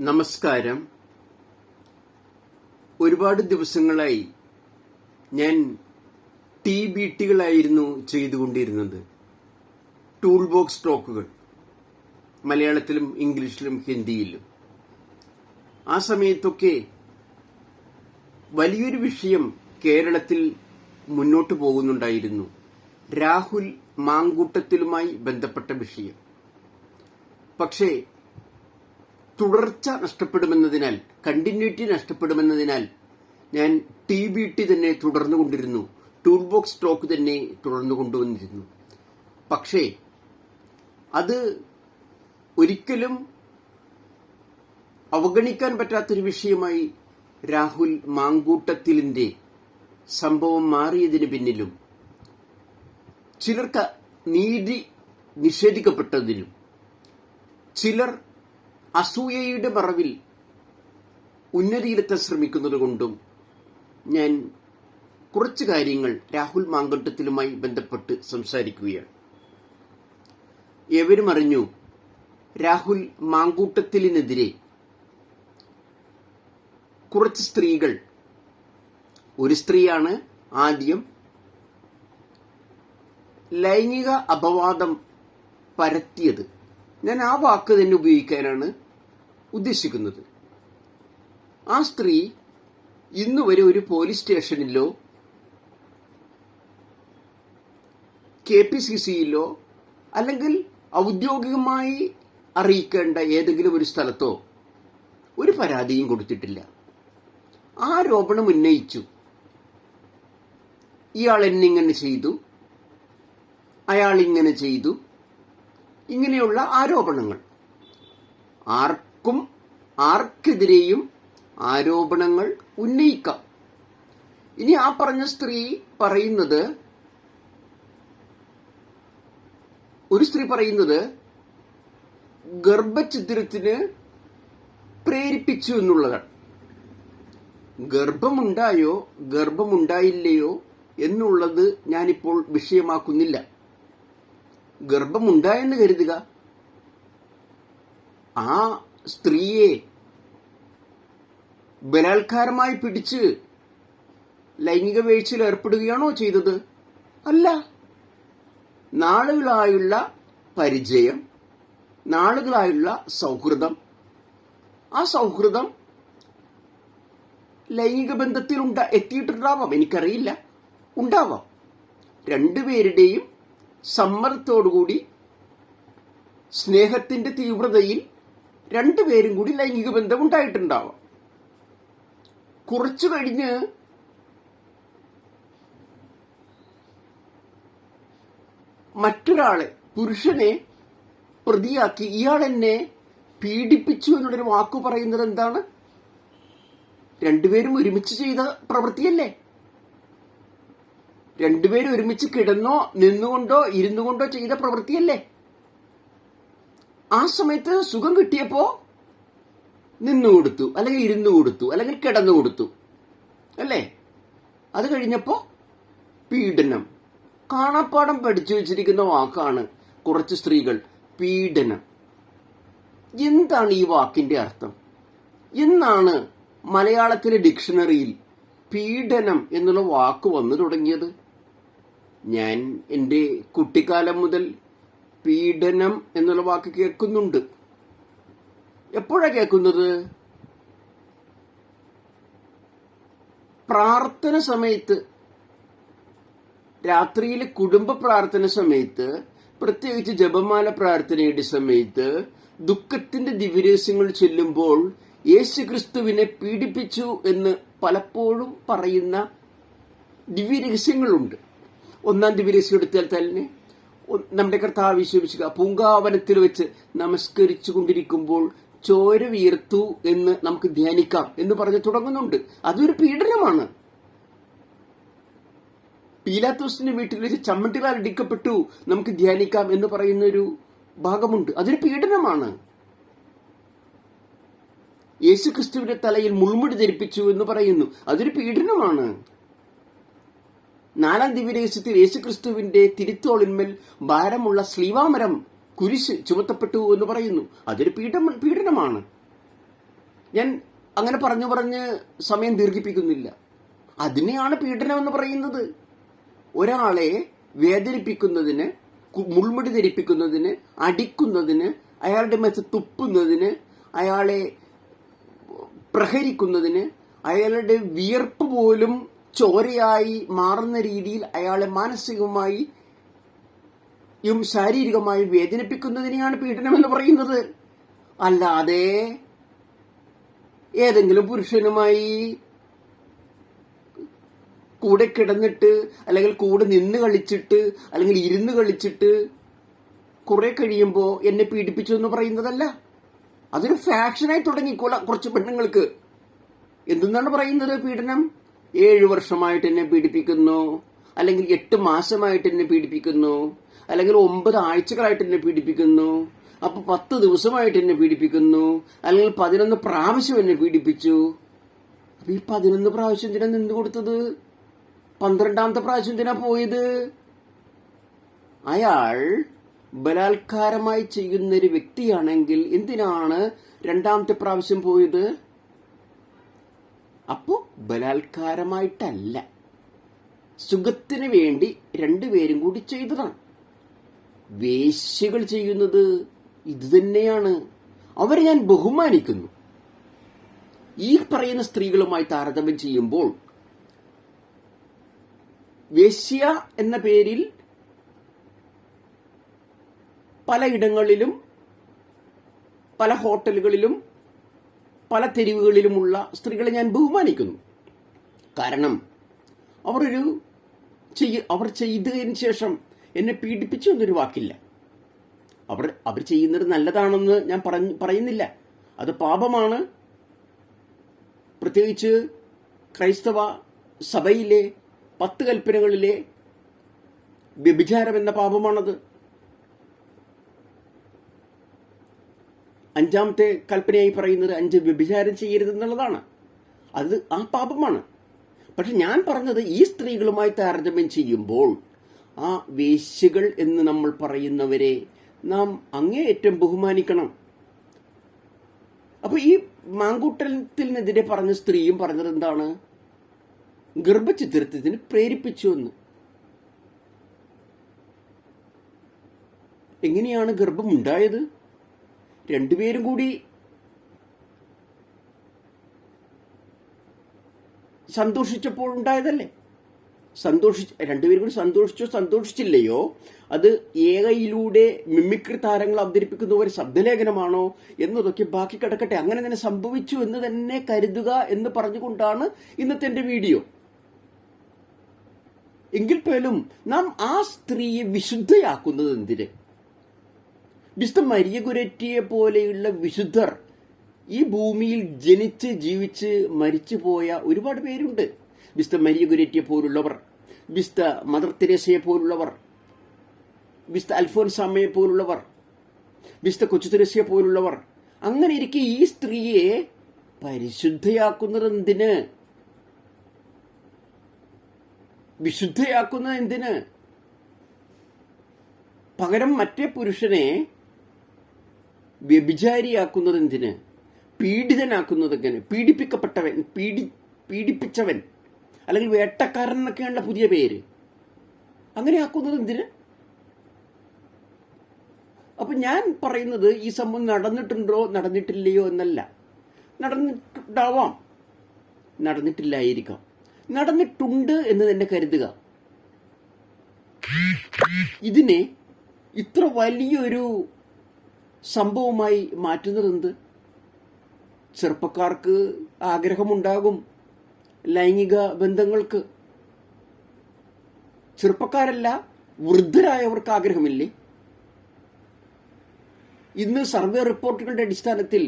നമസ്കാരം. ഒരുപാട് ദിവസങ്ങളായി ഞാൻ ടി ബി ടികളായിരുന്നു ചെയ്തുകൊണ്ടിരുന്നത്. ടൂൾ ബോക്സ് ടോക്കുകൾ. മലയാളത്തിലും ഇംഗ്ലീഷിലും ഹിന്ദിയിലും. ആ സമയത്തൊക്കെ വലിയൊരു വിഷയം കേരളത്തിൽ മുന്നോട്ട് പോകുന്നുണ്ടായിരുന്നു. രാഹുൽ മാങ്കൂട്ടത്തിലുമായി ബന്ധപ്പെട്ട വിഷയം. പക്ഷേ തുടർച്ച നഷ്ടപ്പെടുമെന്നതിനാൽ കണ്ടിന്യൂറ്റി നഷ്ടപ്പെടുമെന്നതിനാൽ ഞാൻ ടി ബി ടി തന്നെ തുടർന്നുകൊണ്ടിരുന്നു. ടൂൾ ബോക്സ് സ്റ്റോക്ക് തന്നെ തുടർന്നു കൊണ്ടുവന്നിരുന്നു പക്ഷേ അത് ഒരിക്കലും അവഗണിക്കാൻ പറ്റാത്തൊരു വിഷയമായി രാഹുൽ മാങ്കൂട്ടത്തിലിന്റെ സംഭവം മാറിയതിന് പിന്നിലും ചിലർക്ക് നീതി നിഷേധിക്കപ്പെട്ടതിലും ചിലർ അസൂയയുടെ മറവിൽ ഉന്നതിയിലെത്താൻ ശ്രമിക്കുന്നത് കൊണ്ടും ഞാൻ കുറച്ച് കാര്യങ്ങൾ രാഹുൽ മാങ്കട്ടത്തിലുമായി ബന്ധപ്പെട്ട് സംസാരിക്കുകയാണ്. എവരും അറിഞ്ഞു രാഹുൽ മാങ്കൂട്ടത്തിലിനെതിരെ കുറച്ച് സ്ത്രീകൾ ഒരു സ്ത്രീയാണ് ആദ്യം ലൈംഗിക അപവാദം പരത്തിയത്. ഞാൻ ആ വാക്ക് തന്നെ ഉപയോഗിക്കാനാണ് ഉദ്ദേശിക്കുന്നത്. ആ സ്ത്രീ ഇന്നുവരെ ഒരു പോലീസ് സ്റ്റേഷനിലോ കെ പി സി സിയിലോ അല്ലെങ്കിൽ ഔദ്യോഗികമായി അറിയിക്കേണ്ട ഏതെങ്കിലും ഒരു സ്ഥലത്തോ ഒരു പരാതിയും കൊടുത്തിട്ടില്ല. ആരോപണം ഉന്നയിച്ചു. ഇയാൾ എന്നിങ്ങനെ ചെയ്തു. അയാൾ ഇങ്ങനെ ചെയ്തു. ഇങ്ങനെയുള്ള ആരോപണങ്ങൾ. ആർക്കും ആർക്കെതിരെയും ആരോപണങ്ങൾ ഉന്നയിക്കാം. ഇനി ആ പറഞ്ഞ സ്ത്രീ പറയുന്നത് ഒരു സ്ത്രീ പറയുന്നത് ഗർഭഛിദ്രത്തിന് പ്രേരിപ്പിച്ചു എന്നുള്ളതാണ്. ഗർഭമുണ്ടായോ ഗർഭമുണ്ടായില്ലയോ എന്നുള്ളത് ഞാനിപ്പോൾ വിഷയമാക്കുന്നില്ല. ഗർഭമുണ്ടായെന്ന് കരുതുക. ആ സ്ത്രീയെ ബലാത്കാരമായി പിടിച്ച് ലൈംഗിക വീഴ്ചയിൽ ഏർപ്പെടുകയാണോ ചെയ്തത്? അല്ല. നാളുകളായുള്ള പരിചയം നാളുകളായുള്ള സൗഹൃദം. ആ സൗഹൃദം ലൈംഗിക ബന്ധത്തിൽ ഉണ്ട എത്തിയിട്ടുണ്ടാവാം. എനിക്കറിയില്ല. ഉണ്ടാവാം. രണ്ടുപേരുടെയും സമ്മർദ്ദത്തോടുകൂടി സ്നേഹത്തിന്റെ തീവ്രതയിൽ രണ്ടുപേരും കൂടി ലൈംഗിക ബന്ധം ഉണ്ടായിട്ടുണ്ടാവാം കുറച്ചു കഴിഞ്ഞ് മറ്റൊരാളെ പുരുഷനെ പ്രതിയാക്കി. ഇയാൾ എന്നെ പീഡിപ്പിച്ചു എന്നുള്ളൊരു വാക്കു പറയുന്നത് എന്താണ്? രണ്ടുപേരും ഒരുമിച്ച് ചെയ്ത പ്രവൃത്തിയല്ലേ? രണ്ടുപേരും ഒരുമിച്ച് കിടന്നോ നിന്നുകൊണ്ടോ ഇരുന്നു കൊണ്ടോ ചെയ്ത പ്രവൃത്തിയല്ലേ? ആ സമയത്ത് സുഖം കിട്ടിയപ്പോ നിന്നു കൊടുത്തു അല്ലെങ്കിൽ ഇരുന്നു കൊടുത്തു അല്ലെങ്കിൽ കിടന്നു കൊടുത്തു. അല്ലേ? അത് കഴിഞ്ഞപ്പോ പീഡനം. കാണാപ്പാടം പഠിച്ചു വെച്ചിരിക്കുന്ന വാക്കാണ് കുറച്ച് സ്ത്രീകൾ പീഡനം. എന്താണ് ഈ വാക്കിന്റെ അർത്ഥം? എന്നാണ് മലയാളത്തിലെ ഡിക്ഷണറിയിൽ പീഡനം എന്നുള്ള വാക്ക് വന്നു തുടങ്ങിയത്? ഞാൻ എന്റെ കുട്ടിക്കാലം മുതൽ പീഡനം എന്നുള്ള വാക്ക് കേൾക്കുന്നുണ്ട്. എപ്പോഴാണ് കേൾക്കുന്നത്? പ്രാർത്ഥന സമയത്ത്. രാത്രിയിലെ കുടുംബ പ്രാർത്ഥന സമയത്ത് പ്രത്യേകിച്ച് ജപമാല പ്രാർത്ഥനയുടെ സമയത്ത് ദുഃഖത്തിന്റെ ദിവ്യരഹസ്യങ്ങൾ ചെല്ലുമ്പോൾ യേശു ക്രിസ്തുവിനെ പീഡിപ്പിച്ചു എന്ന് പലപ്പോഴും പറയുന്ന ദിവ്യരഹസ്യങ്ങളുണ്ട്. ഒന്നാം ദിവസം എടുത്താൽ തന്നെ നമ്മുടെ കർത്താവ് വിശ്വസിക്കുക പൂങ്കാവനത്തിൽ വെച്ച് നമസ്കരിച്ചു കൊണ്ടിരിക്കുമ്പോൾ ചോര വീർത്തു എന്ന് നമുക്ക് ധ്യാനിക്കാം എന്ന് പറഞ്ഞ് തുടങ്ങുന്നുണ്ട്. അതൊരു പീഡനമാണ്. പീലാത്തോസിന്റെ വീട്ടിൽ വെച്ച് ചമ്മട്ടിലാൽ അടിക്കപ്പെട്ടു നമുക്ക് ധ്യാനിക്കാം എന്ന് പറയുന്ന ഒരു ഭാഗമുണ്ട്. അതൊരു പീഡനമാണ്. യേശു ക്രിസ്തുവിന്റെ തലയിൽ മുൾമുടി ധരിപ്പിച്ചു എന്ന് പറയുന്നു. അതൊരു പീഡനമാണ്. നാലാം ദിവ്യരഹസ്യത്തിൽ യേശു ക്രിസ്തുവിന്റെ തിരുത്തോളിന്മേൽ ഭാരമുള്ള ശ്ലീവാമരം കുരിശ് ചുമത്തപ്പെട്ടു എന്ന് പറയുന്നു. അതൊരു പീഡ പീഡനമാണ്. ഞാൻ അങ്ങനെ പറഞ്ഞു പറഞ്ഞ് സമയം ദീർഘിപ്പിക്കുന്നില്ല. അതിനെയാണ് പീഡനം എന്ന് പറയുന്നത്. ഒരാളെ വേദനിപ്പിക്കുന്നതിന് മുൾമുടി ധരിപ്പിക്കുന്നതിന് അടിക്കുന്നതിന് അയാളുടെ മെച്ച തുപ്പുന്നതിന് അയാളെ പ്രഹരിക്കുന്നതിന് അയാളുടെ വിയർപ്പ് പോലും ചോരയായി മാറുന്ന രീതിയിൽ അയാളെ മാനസികമായി യും ശാരീരികമായി വേദനിപ്പിക്കുന്നതിനെയാണ് പീഡനം എന്ന് പറയുന്നത്. അല്ലാതെ ഏതെങ്കിലും പുരുഷനുമായി കൂടെ കിടന്നിട്ട് അല്ലെങ്കിൽ കൂടെ നിന്ന് കളിച്ചിട്ട് അല്ലെങ്കിൽ ഇരുന്ന് കളിച്ചിട്ട് കുറെ കഴിയുമ്പോൾ എന്നെ പീഡിപ്പിച്ചു എന്ന് പറയുന്നതല്ല. അതൊരു ഫാഷനായി തുടങ്ങിക്കോളാം കുറച്ച് പെണ്ണുങ്ങൾക്ക്. എന്തെന്നാണ് പറയുന്നത് പീഡനം? ഏഴു വർഷമായിട്ട് എന്നെ പീഡിപ്പിക്കുന്നു അല്ലെങ്കിൽ എട്ട് മാസമായിട്ട് എന്നെ പീഡിപ്പിക്കുന്നു അല്ലെങ്കിൽ ഒമ്പത് ആഴ്ചകളായിട്ട് എന്നെ പീഡിപ്പിക്കുന്നു അപ്പൊ പത്ത് ദിവസമായിട്ട് എന്നെ പീഡിപ്പിക്കുന്നു അല്ലെങ്കിൽ പതിനൊന്ന് പ്രാവശ്യം എന്നെ പീഡിപ്പിച്ചു. അപ്പൊ ഈ പതിനൊന്ന് പ്രാവശ്യം എന്തിനാ നിന്ന് കൊടുത്തത്? പന്ത്രണ്ടാമത്തെ പ്രാവശ്യം എന്തിനാ പോയത്? അയാൾ ബലാത്കാരമായി ചെയ്യുന്ന ഒരു വ്യക്തിയാണെങ്കിൽ എന്തിനാണ് രണ്ടാമത്തെ പ്രാവശ്യം പോയത്? അപ്പോ ബലാത്കാരമായിട്ടല്ല. സുഖത്തിന് വേണ്ടി രണ്ടുപേരും കൂടി ചെയ്തതാണ്. വേശ്യകൾ ചെയ്യുന്നത് ഇതുതന്നെയാണ് അവരെ ഞാൻ ബഹുമാനിക്കുന്നു. ഈ പറയുന്ന സ്ത്രീകളുമായി താരതമ്യം ചെയ്യുമ്പോൾ വേശ്യ എന്ന പേരിൽ പലയിടങ്ങളിലും പല ഹോട്ടലുകളിലും പല തെരുവുകളിലുമുള്ള സ്ത്രീകളെ ഞാൻ ബഹുമാനിക്കുന്നു. കാരണം അവരൊരു ചെയ്യ അവർ ചെയ്തതിന് ശേഷം എന്നെ പീഡിപ്പിച്ചു എന്നൊരു വാക്കില്ല. അവർ അവർ ചെയ്യുന്നത് നല്ലതാണെന്ന് ഞാൻ പറഞ്ഞു പറയുന്നില്ല. അത് പാപമാണ്. പ്രത്യേകിച്ച് ക്രൈസ്തവ സഭയിലെ പത്ത് കൽപ്പനകളിലെ വ്യഭിചാരം എന്ന പാപമാണത്. അഞ്ചാമത്തെ കൽപ്പനയായി പറയുന്നത് അഞ്ച് വ്യഭിചാരം ചെയ്യരുത് എന്നുള്ളതാണ് അത് ആ പാപമാണ്. പക്ഷെ ഞാൻ പറഞ്ഞത് ഈ സ്ത്രീകളുമായി താരതമ്യം ചെയ്യുമ്പോൾ ആ വേശ്യകൾ എന്ന് നമ്മൾ പറയുന്നവരെ നാം അങ്ങേയറ്റം ബഹുമാനിക്കണം. അപ്പൊ ഈ മാങ്കൂട്ടത്തിനെതിരെ പറഞ്ഞ സ്ത്രീയും പറഞ്ഞത് എന്താണ്? ഗർഭചിത്രത്തിന് പ്രേരിപ്പിച്ചു എന്ന്. എങ്ങനെയാണ് ഗർഭമുണ്ടായത് രണ്ടുപേരും കൂടി സന്തോഷിച്ചപ്പോൾ ഉണ്ടായതല്ലേ? സന്തോഷിച്ച് രണ്ടുപേരും കൂടി സന്തോഷിച്ചോ സന്തോഷിച്ചില്ലയോ? അത് ഏകയിലൂടെ മിമിക്രി താരങ്ങൾ അവതരിപ്പിക്കുന്ന ഒരു ശബ്ദലേഖനമാണോ എന്നതൊക്കെ ബാക്കി കിടക്കട്ടെ. അങ്ങനെ തന്നെ സംഭവിച്ചു എന്ന് തന്നെ കരുതുക എന്ന് പറഞ്ഞുകൊണ്ടാണ് ഇന്നത്തെ എന്റെ വീഡിയോ. എങ്കിൽ പോലും നാം ആ സ്ത്രീയെ വിശുദ്ധയാക്കുന്നത് എന്തിന്? വിശുദ്ധ മരിയ കുരറ്റിയെ പോലെയുള്ള വിശുദ്ധർ ഈ ഭൂമിയിൽ ജനിച്ച് ജീവിച്ച് മരിച്ചു പോയ ഒരുപാട് പേരുണ്ട്. വിസ്ത മരിയ കുരറ്റിയെ പോലുള്ളവർ വിസ്ത മദർ തെരേസയെ പോലുള്ളവർ വിസ്ത അൽഫോൻസാമ്മയെ പോലുള്ളവർ വിസ്ത കൊച്ചു തെരേസയെ പോലുള്ളവർ. അങ്ങനെ ഇരിക്കെ ഈ സ്ത്രീയെ പരിശുദ്ധയാക്കുന്നത് എന്തിന്? വിശുദ്ധയാക്കുന്നത് എന്തിന്? പകരം മറ്റേ പുരുഷനെ വ്യഭിചാരിയാക്കുന്നത് എന്തിന്? പീഡിതനാക്കുന്നത് എങ്ങനെ പീഡിപ്പിക്കപ്പെട്ടവൻ പീഡി പീഡിപ്പിച്ചവൻ. അല്ലെങ്കിൽ വേട്ടക്കാരൻ എന്നൊക്കെയാണല്ലോ പുതിയ പേര്. അങ്ങനെ ആക്കുന്നത് എന്തിന്? അപ്പൊ ഞാൻ പറയുന്നത് ഈ സംഭവം നടന്നിട്ടുണ്ടോ നടന്നിട്ടില്ലയോ എന്നല്ല. നടന്നിട്ടുണ്ടാവാം. നടന്നിട്ടില്ലായിരിക്കാം. നടന്നിട്ടുണ്ട് എന്ന് തന്നെ കരുതുക. ഇതിനെ ഇത്ര വലിയൊരു സംഭവമായി മാറ്റുന്നത് എന്ത് ചെറുപ്പക്കാർക്ക് ആഗ്രഹമുണ്ടാകും ലൈംഗിക ബന്ധങ്ങൾക്ക്. ചെറുപ്പക്കാരല്ല വൃദ്ധരായവർക്ക് ആഗ്രഹമില്ലേ? ഇന്ന് സർവേ റിപ്പോർട്ടുകളുടെ അടിസ്ഥാനത്തിൽ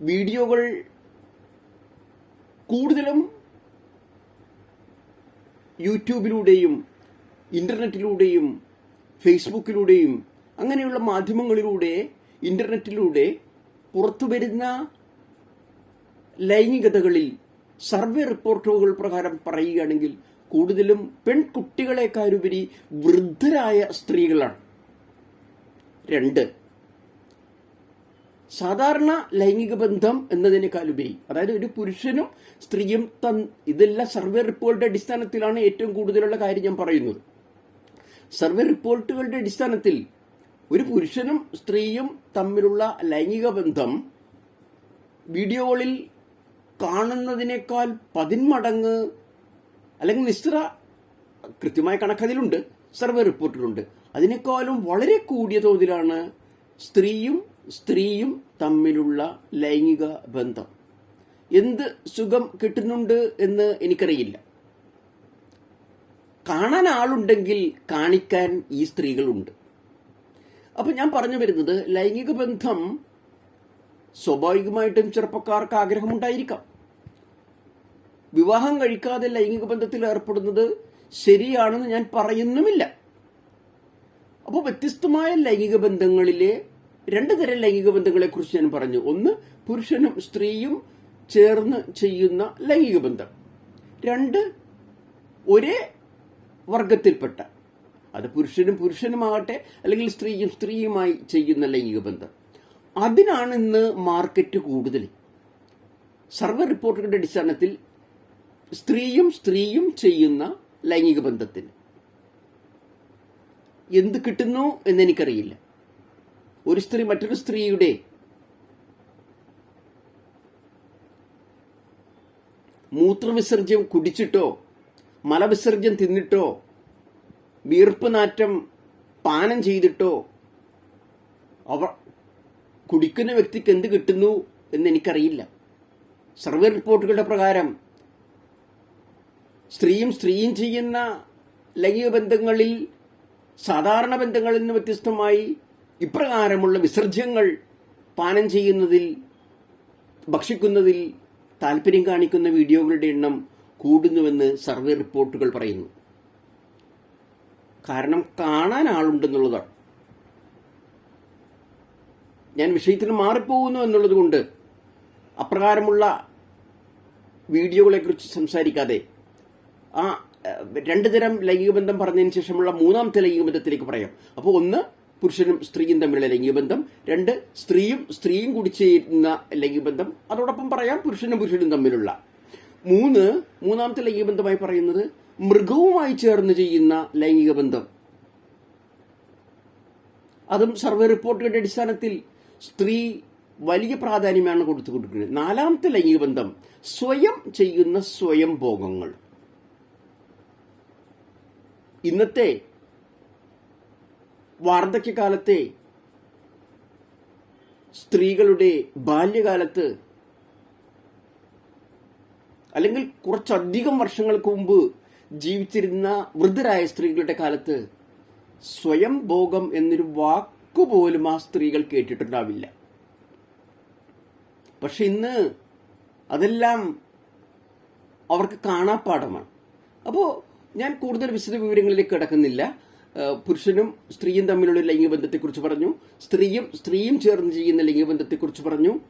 വീഡിയോകൾ കൂടുതലും യൂട്യൂബിലൂടെയും ഇന്റർനെറ്റിലൂടെയും ഫേസ്ബുക്കിലൂടെയും അങ്ങനെയുള്ള മാധ്യമങ്ങളിലൂടെ ഇന്റർനെറ്റിലൂടെ പുറത്തു വരുന്ന ലൈംഗികതകളിൽ സർവേ റിപ്പോർട്ടുകൾ പ്രകാരം പറയുകയാണെങ്കിൽ കൂടുതലും പെൺകുട്ടികളെക്കാരുപരി വൃദ്ധരായ സ്ത്രീകളാണ്. രണ്ട് സാധാരണ ലൈംഗിക ബന്ധം എന്നതിനേക്കാളുപരി അതായത് ഒരു പുരുഷനും സ്ത്രീയും തൻ ഇതെല്ലാം സർവേ റിപ്പോർട്ടിന്റെ അടിസ്ഥാനത്തിലാണ് ഏറ്റവും കൂടുതലുള്ള കാര്യം ഞാൻ പറയുന്നത്. സർവേ റിപ്പോർട്ടുകളുടെ അടിസ്ഥാനത്തിൽ ഒരു പുരുഷനും സ്ത്രീയും തമ്മിലുള്ള ലൈംഗിക ബന്ധം വീഡിയോകളിൽ കാണുന്നതിനേക്കാൾ പതിന്മടങ്ങ് അല്ലെങ്കിൽ നിശ്ചിത കൃത്യമായ കണക്കതിലുണ്ട് സർവേ റിപ്പോർട്ടിലുണ്ട്. അതിനേക്കാളും വളരെ കൂടിയ തോതിലാണ് സ്ത്രീയും സ്ത്രീയും തമ്മിലുള്ള ലൈംഗിക ബന്ധം. എന്ത് സുഖം കിട്ടുന്നുണ്ട് എന്ന് എനിക്കറിയില്ല. കാണാൻ ആളുണ്ടെങ്കിൽ കാണിക്കാൻ ഈ സ്ത്രീകളുണ്ട്. അപ്പൊ ഞാൻ പറഞ്ഞു വരുന്നത് ലൈംഗിക ബന്ധം സ്വാഭാവികമായിട്ടും ചെറുപ്പക്കാർക്ക് ആഗ്രഹമുണ്ടായിരിക്കാം. വിവാഹം കഴിക്കാതെ ലൈംഗിക ബന്ധത്തിൽ ഏർപ്പെടുന്നത് ശരിയാണെന്ന് ഞാൻ പറയുന്നുമില്ല. അപ്പോൾ വ്യത്യസ്തമായ ലൈംഗിക ബന്ധങ്ങളിലെ രണ്ട് തരം ലൈംഗിക ബന്ധങ്ങളെ കുറിച്ച് ഞാൻ പറഞ്ഞു. ഒന്ന് പുരുഷനും സ്ത്രീയും ചേർന്ന് ചെയ്യുന്ന ലൈംഗിക ബന്ധം. രണ്ട് ഒരേ വർഗത്തിൽപ്പെട്ട അത് പുരുഷനും പുരുഷനുമാകട്ടെ അല്ലെങ്കിൽ സ്ത്രീയും സ്ത്രീയുമായി ചെയ്യുന്ന ലൈംഗിക ബന്ധം. അതിനാണ് ഇന്ന് മാർക്കറ്റ് കൂടുതൽ. സർവ റിപ്പോർട്ടുകളുടെ അടിസ്ഥാനത്തിൽ സ്ത്രീയും സ്ത്രീയും ചെയ്യുന്ന ലൈംഗിക ബന്ധത്തിന്. എന്ത് കിട്ടുന്നു എന്നെനിക്കറിയില്ല ഒരു സ്ത്രീ മറ്റൊരു സ്ത്രീയുടെ മൂത്രവിസർജ്യം കുടിച്ചിട്ടോ മലവിസർജ്യം തിന്നിട്ടോ വീർപ്പ് നാറ്റം പാനം ചെയ്തിട്ടോ അവ കുടിക്കുന്ന വ്യക്തിക്ക് എന്ത് കിട്ടുന്നു എന്ന് എനിക്കറിയില്ല സർവേ റിപ്പോർട്ടുകളുടെ പ്രകാരം സ്ത്രീയും സ്ത്രീയും ചെയ്യുന്ന ലൈംഗിക ബന്ധങ്ങളിൽ സാധാരണ ബന്ധങ്ങളിൽ നിന്ന് വ്യത്യസ്തമായി ഇപ്രകാരമുള്ള വിസർജ്യങ്ങൾ പാനം ചെയ്യുന്നതിൽ ഭക്ഷിക്കുന്നതിൽ താല്പര്യം കാണിക്കുന്ന വീഡിയോകളുടെ എണ്ണം കൂടുന്നുവെന്ന് സർവേ റിപ്പോർട്ടുകൾ പറയുന്നു. കാരണം കാണാൻ ആളുണ്ടെന്നുള്ളതാണ്. ഞാൻ വിഷയത്തിന് മാറിപ്പോകുന്നു എന്നുള്ളത് കൊണ്ട് അപ്രകാരമുള്ള വീഡിയോകളെക്കുറിച്ച് സംസാരിക്കാതെ ആ രണ്ടു തരം ലൈംഗിക ബന്ധം പറഞ്ഞതിന് ശേഷമുള്ള മൂന്നാമത്തെ ലൈംഗിക ബന്ധത്തിലേക്ക് പറയാം. അപ്പോൾ ഒന്ന് പുരുഷനും സ്ത്രീയും തമ്മിലുള്ള ലൈംഗിക ബന്ധം. രണ്ട് സ്ത്രീയും സ്ത്രീയും കൂടി ചെയ്യുന്ന ലൈംഗിക ബന്ധം. അതോടൊപ്പം പറയാം പുരുഷനും പുരുഷനും തമ്മിലുള്ള. മൂന്ന് മൂന്നാമത്തെ ലൈംഗിക ബന്ധമായി പറയുന്നത് മൃഗവുമായി ചേർന്ന് ചെയ്യുന്ന ലൈംഗിക ബന്ധം. അതും സർവേ റിപ്പോർട്ടുകളുടെ അടിസ്ഥാനത്തിൽ സ്ത്രീ വലിയ പ്രാധാന്യമാണ് കൊടുത്തു കൊടുക്കുന്നത് നാലാമത്തെ ലൈംഗിക ബന്ധം സ്വയം ചെയ്യുന്ന സ്വയം ഭോഗങ്ങൾ ഇന്നത്തെ വാർദ്ധക്യകാലത്തെ സ്ത്രീകളുടെ ബാല്യകാലത്ത് അല്ലെങ്കിൽ കുറച്ചധികം വർഷങ്ങൾക്ക് മുമ്പ് ജീവിച്ചിരുന്ന വൃദ്ധരായ സ്ത്രീകളുടെ കാലത്ത് സ്വയം ഭോഗം എന്നൊരു വാക്കുപോലും ആ സ്ത്രീകൾ കേട്ടിട്ടുണ്ടാവില്ല. പക്ഷെ ഇന്ന് അതെല്ലാം അവർക്ക് കാണാപ്പാടമാണ് അപ്പോൾ ഞാൻ കൂടുതൽ വിശദ വിവരങ്ങളിലേക്ക് കിടക്കുന്നില്ല. പുരുഷനും സ്ത്രീയും തമ്മിലുള്ള ലൈംഗികബന്ധത്തെക്കുറിച്ച് പറഞ്ഞു. സ്ത്രീയും സ്ത്രീയും ചേർന്ന് ചെയ്യുന്ന ലൈംഗികബന്ധത്തെക്കുറിച്ച് പറഞ്ഞു.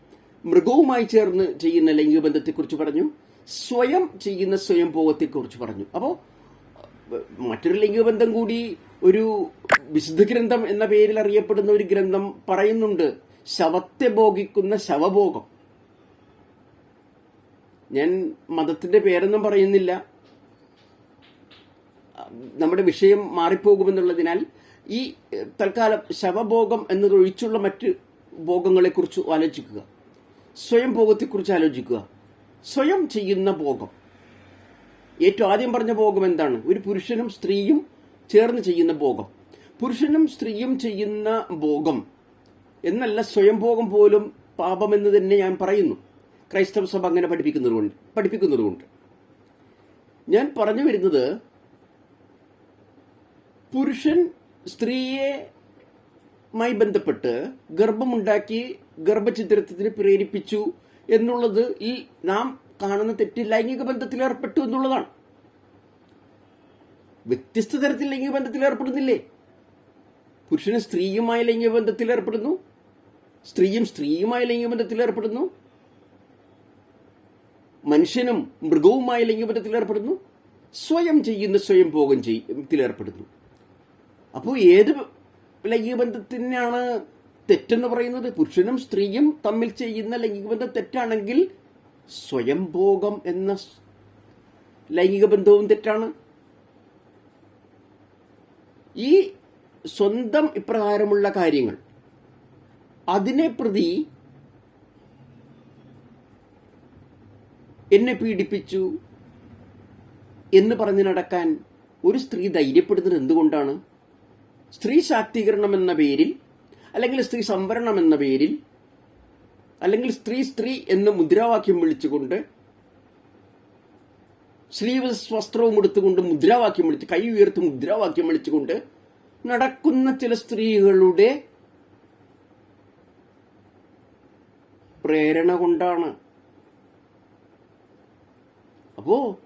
മൃഗവുമായി ചേർന്ന് ചെയ്യുന്ന ലൈംഗികബന്ധത്തെക്കുറിച്ച് പറഞ്ഞു. സ്വയം ചെയ്യുന്ന സ്വയം ഭോഗത്തെക്കുറിച്ച് പറഞ്ഞു. അപ്പോൾ മറ്റൊരു ലിംഗബന്ധം ബന്ധം കൂടി ഒരു വിശുദ്ധ ഗ്രന്ഥം എന്ന പേരിൽ അറിയപ്പെടുന്ന ഒരു ഗ്രന്ഥം പറയുന്നുണ്ട്. ശവത്തെ ഭോഗിക്കുന്ന ശവഭോഗം. ഞാൻ മതത്തിന്റെ പേരൊന്നും പറയുന്നില്ല. നമ്മുടെ വിഷയം മാറിപ്പോകുമെന്നുള്ളതിനാൽ ഈ തൽക്കാലം ശവഭോഗം എന്നതൊഴിച്ചുള്ള മറ്റ് ഭോഗങ്ങളെക്കുറിച്ച് ആലോചിക്കുക. സ്വയം ഭോഗത്തെക്കുറിച്ച് ആലോചിക്കുക. സ്വയം ചെയ്യുന്ന ഭോഗം. ഏറ്റവും ആദ്യം പറഞ്ഞ ഭോഗം എന്താണ്? ഒരു പുരുഷനും സ്ത്രീയും ചേർന്ന് ചെയ്യുന്ന ഭോഗം. പുരുഷനും സ്ത്രീയും ചെയ്യുന്ന ഭോഗം എന്നല്ല സ്വയം ഭോഗം പോലും പാപമെന്ന് തന്നെ ഞാൻ പറയുന്നു. ക്രൈസ്തവ സഭ അങ്ങനെ പഠിപ്പിക്കുന്നതുകൊണ്ട് പഠിപ്പിക്കുന്നതുകൊണ്ട്. ഞാൻ പറഞ്ഞു വരുന്നത് പുരുഷൻ സ്ത്രീയെ മായി ബന്ധപ്പെട്ട് ഗർഭമുണ്ടാക്കി ഗർഭചിത്രത്തിന് പ്രേരിപ്പിച്ചു എന്നുള്ളത് ഈ നാം കാണുന്ന തെറ്റ് ലൈംഗിക ബന്ധത്തിൽ ഏർപ്പെട്ടു എന്നുള്ളതാണ്. വ്യത്യസ്ത തരത്തിൽ ലൈംഗിക ബന്ധത്തിൽ ഏർപ്പെടുന്നില്ലേ? പുരുഷന് സ്ത്രീയുമായി ലൈംഗിക ബന്ധത്തിൽ ഏർപ്പെടുന്നു. സ്ത്രീയും സ്ത്രീയുമായി ലൈംഗിക ബന്ധത്തിൽ ഏർപ്പെടുന്നു. മനുഷ്യനും മൃഗവുമായി ലൈംഗിക ബന്ധത്തിൽ ഏർപ്പെടുന്നു. സ്വയം ചെയ്യുന്ന സ്വയം ഭോഗം ചെയ്യത്തിൽ ഏർപ്പെടുന്നു. അപ്പോൾ ഏത് ലൈംഗിക ബന്ധത്തിനാണ് തെറ്റെന്ന് പറയുന്നത് പുരുഷനും സ്ത്രീയും തമ്മിൽ ചെയ്യുന്ന ലൈംഗിക ബന്ധം തെറ്റാണെങ്കിൽ സ്വയംഭോഗം എന്ന ലൈംഗിക ബന്ധവും തെറ്റാണ്. ഈ സ്വന്തം ഇപ്രകാരമുള്ള കാര്യങ്ങൾ അതിനെ പ്രതി എന്നെ പീഡിപ്പിച്ചു എന്ന് പറഞ്ഞു നടക്കാൻ ഒരു സ്ത്രീ ധൈര്യപ്പെടുന്നത് എന്തുകൊണ്ടാണ്? സ്ത്രീ ശാക്തീകരണം എന്ന പേരിൽ അല്ലെങ്കിൽ സ്ത്രീ സംവരണം എന്ന പേരിൽ അല്ലെങ്കിൽ സ്ത്രീ സ്ത്രീ എന്ന് മുദ്രാവാക്യം വിളിച്ചുകൊണ്ട് സ്ലീവ് വസ്ത്രവും എടുത്തുകൊണ്ട് മുദ്രാവാക്യം വിളിച്ച് കൈ ഉയർത്തി മുദ്രാവാക്യം വിളിച്ചുകൊണ്ട് നടക്കുന്ന ചില സ്ത്രീകളുടെ പ്രേരണ കൊണ്ടാണ്. അപ്പോ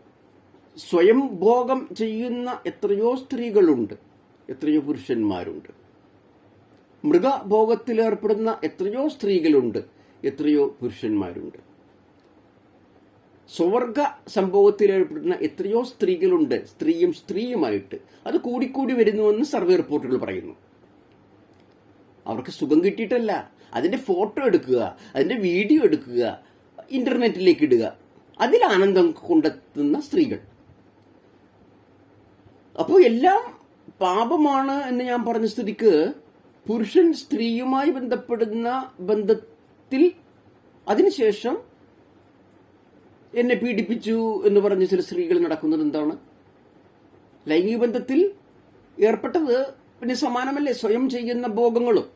സ്വയം ഭോഗം ചെയ്യുന്ന എത്രയോ സ്ത്രീകളുണ്ട് എത്രയോ പുരുഷന്മാരുണ്ട്. മൃഗഭോഗത്തിൽ ഏർപ്പെടുന്ന എത്രയോ സ്ത്രീകളുണ്ട് എത്രയോ പുരുഷന്മാരുണ്ട്. സ്വർഗ സംഭവത്തിലേർപ്പെടുന്ന എത്രയോ സ്ത്രീകളുണ്ട് സ്ത്രീയും സ്ത്രീയുമായിട്ട്. അത് കൂടിക്കൂടി വരുന്നുവെന്ന് സർവേ റിപ്പോർട്ടുകൾ പറയുന്നു. അവർക്ക് സുഖം കിട്ടിയിട്ടല്ല. അതിന്റെ ഫോട്ടോ എടുക്കുക അതിന്റെ വീഡിയോ എടുക്കുക ഇന്റർനെറ്റിലേക്ക് ഇടുക. അതിൽ ആനന്ദം കൊണ്ടെത്തുന്ന സ്ത്രീകൾ. അപ്പോൾ എല്ലാം പാപമാണ് എന്ന് ഞാൻ പറഞ്ഞ സ്ഥിതിക്ക് പുരുഷൻ സ്ത്രീയുമായി ബന്ധപ്പെടുന്ന ബന്ധത്തിൽ അതിനുശേഷം എന്നെ പീഡിപ്പിച്ചു എന്ന് പറഞ്ഞ് ചില സ്ത്രീകൾ നടക്കുന്നത് എന്താണ്? ലൈംഗിക ബന്ധത്തിൽ ഏർപ്പെട്ടത് പിന്നെ സമാനമല്ലേ? സ്വയം ചെയ്യുന്ന ഭോഗങ്ങളും.